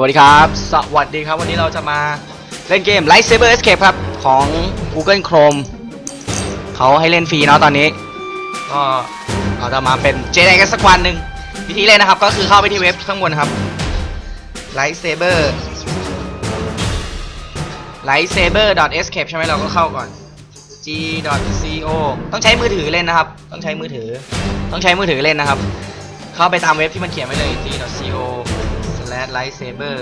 วัสดีครับ สวัสดีครับ วันนี้เราจะมาเล่นเกม Lightsaber Escape ครับ ของ Google Chrome เขาให้เล่นฟรีเนาะตอนนี้ ก็เราจะมาเป็นเจไดกันสักวันหนึ่งวิธีเล่นนะครับ ก็คือเข้าไปที่เว็บข้างบนครับ Lightsaber lightsaber.escape ใช่ไหมเราก็เข้าก่อน g.co ต้องใช้มือถือเล่นนะครับ ต้องใช้มือถือ ต้องใช้มือถือเล่นนะครับ เข้าไปตามเว็บที่มันเขียนไว้เลย g.co slash lightsaber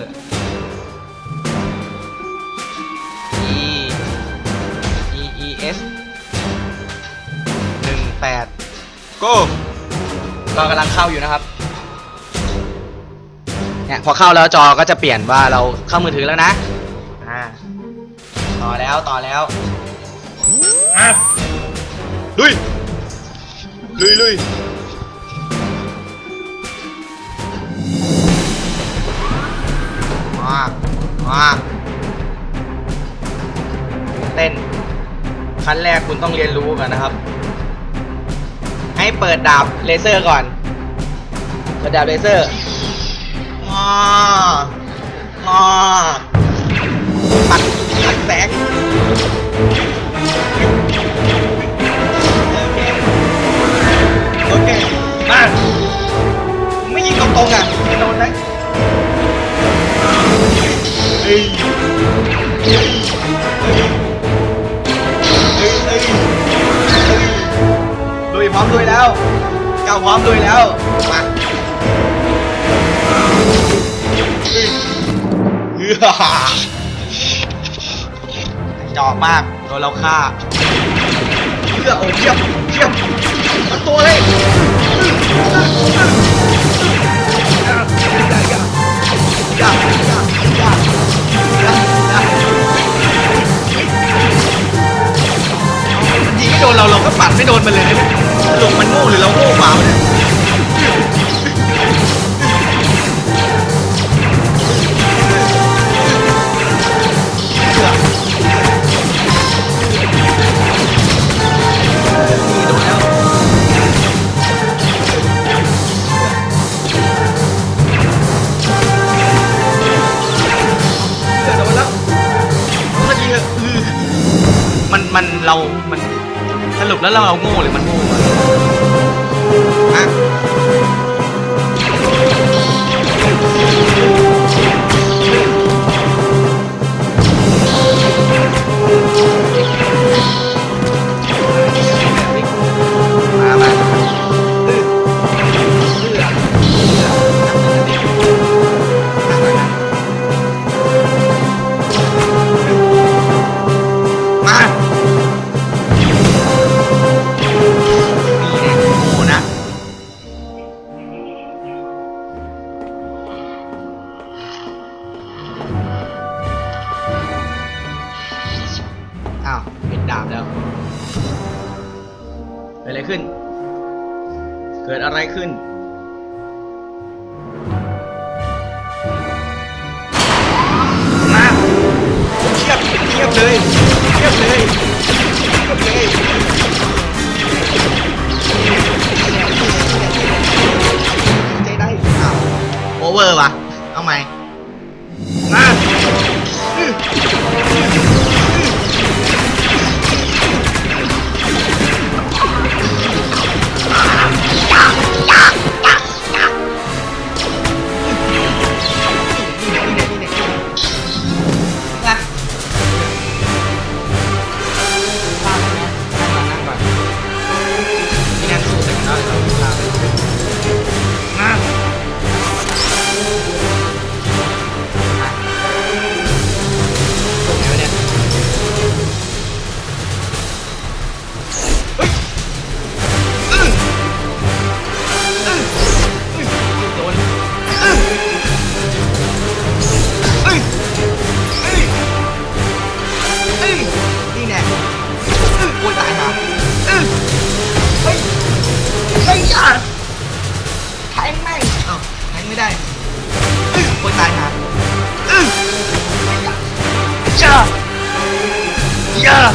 e e e s หนึ่งแปด go ก็กำลังเข้าอยู่นะครับเนี่ยพอเข้าแล้วจอก็จะเปลี่ยนว่าเราเข้ามือถือแล้วนะอ่าต่อแล้วต่อแล้วอะลุยลุยลุย มามาเต้นขั้นแรกคุณต้องเรียนรู้กันนะครับ ให้เปิดดาบเลเซอร์ก่อน เปิดดาบเลเซอร์มามาปัดปัดแสงโอเคมาไม่ยิงตรงๆอะจะโดนไห ลุยพร้อมลุยแล้วเก้าพร้อมลุยแล้วมาเฮ้ยเฮ้ยจอกมากโดนเราฆ่าเพื่อโอ้เยี่ยมเยี่ยมมาตัวเลยอย่ ยิงไม่โดนเราเราก็ปัดไม่โดนมันเลยนะเนี่ยลงมันโง่หรือเราโง่กว่าเนี่ยนี่โดนแล้วเกือบโดนแล้วเมื่อกี้คือมัน มัน เรา มัน สรุปแล้วเราเอาโง่หรือมันโง่อะ กิดอะไรขึ้น เกิดอะไรขึ้น มาเทียบเทียบเลยเทียบเลยเทียบเลยใจได้อ้าวโอเวอร์วะเอาใหม่มา ม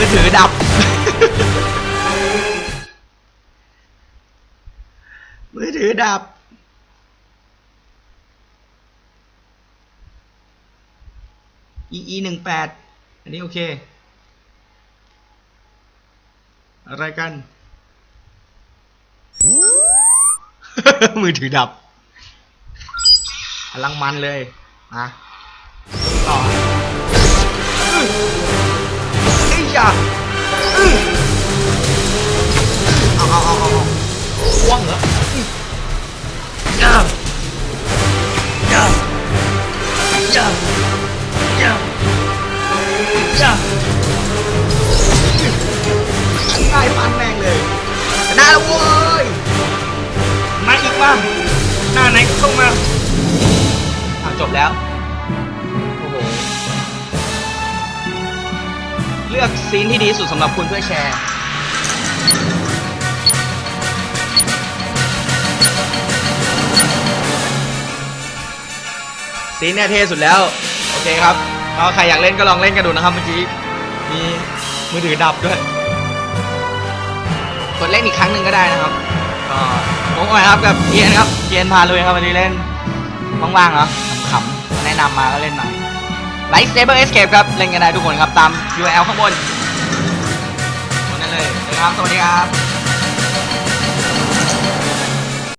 ือถือดับ มือถือดับอีอีหนึ่งแปด อันนี้โอเค อะไรกัน มือถือดับอลังมันเลยมาต่อไอเอ้ยจ้ แล้วเว้ย มาอีกบ้างหน้าไหนก็เข้ามาเอาจบแล้ว โอ้โห เลือกซีนที่ดีสุดสำหรับคุณเพื่อแชร์ ซีนเนี่ยเท่สุดแล้ว โอเคครับก็ใครอยากเล่นก็ลองเล่นกันดูนะครับเมื่อกี้ มีมือถือดับด้วย กดเล่นอีกครั้งหนึ่งก็ได้นะครับก็ผมก็ครับกับเกียนครับเกียนพาลุยครับวันนี้เล่นว่างๆเนาะขำๆแนะนำมาก็เล่นหน่อย Light Saber Escape ครับเล่นกันได้ทุกคนครับตาม URL ข้างบนนั่นเลยนะครับสวัสดีครับ